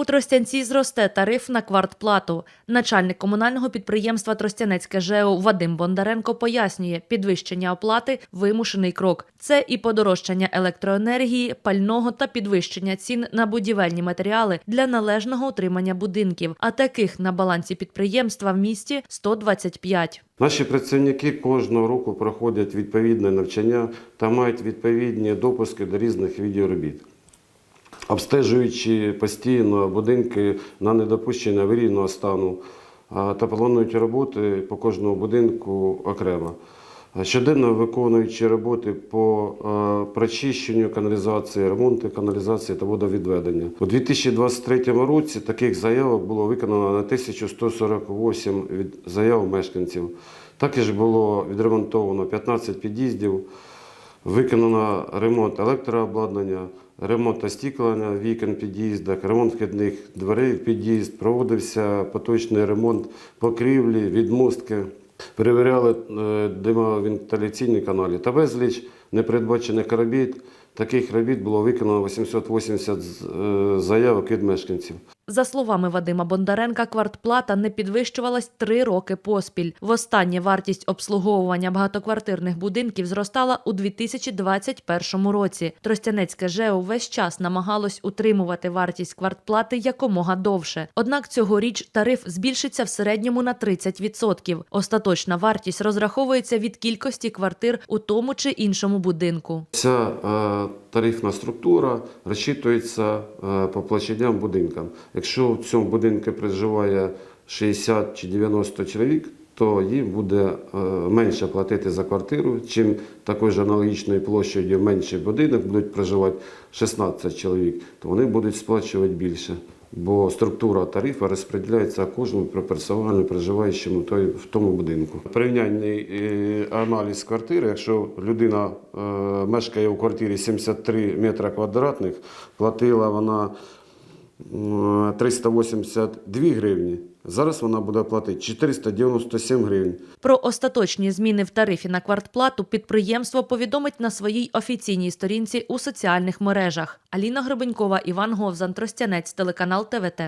У Тростянці зросте тариф на квартплату. Начальник комунального підприємства Тростянецьке ЖЕО Вадим Бондаренко пояснює, підвищення оплати вимушений крок. Це і подорожчання електроенергії, пального та підвищення цін на будівельні матеріали для належного утримання будинків. А таких на балансі підприємства в місті 125. Наші працівники кожного року проходять відповідне навчання та мають відповідні допуски до різних видів робіт. Обстежуючи постійно будинки на недопущення аварійного стану та планують роботи по кожному будинку окремо. Щоденно виконуючи роботи по прочищенню каналізації, ремонту каналізації та водовідведення. У 2023 році таких заявок було виконано на 1148 від заяв мешканців. Також було відремонтовано 15 під'їздів, виконано ремонт електрообладнання, ремонт остіклення вікон під'їздах, ремонт вхідних дверей в під'їзд, проводився поточний ремонт покрівлі, відмостки. Перевіряли е, димовентиляційні каналі та безліч непередбачених робіт. Таких робіт було виконано 880 е, заявок від мешканців. За словами Вадима Бондаренка, квартплата не підвищувалась три роки поспіль. Востаннє вартість обслуговування багатоквартирних будинків зростала у 2021 році. Тростянецьке ЖЕО весь час намагалось утримувати вартість квартплати якомога довше. Однак цьогоріч тариф збільшиться в середньому на 30%. Остаточна вартість розраховується від кількості квартир у тому чи іншому будинку. Ця е, тарифна структура розчитується е, по площадям будинкам. Якщо в цьому будинку проживає 60 чи 90 чоловік, то їм буде е, менше платити за квартиру, чим такою ж аналогічною площею менший будинок будуть проживати 16 чоловік, то вони будуть сплачувати більше. Бо структура тарифу розподіляється кожному пропорціонально проживаючому в тому будинку. Порівняльний е, аналіз квартири, якщо людина е, мешкає у квартирі 73 метри квадратних, платила вона 382 гривні, зараз вона буде платити 497 гривень. Про остаточні зміни в тарифі на квартплату підприємство повідомить на своїй офіційній сторінці у соціальних мережах. Аліна Гребенькова, Іван Говзан, Тростянець, телеканал ТВТ.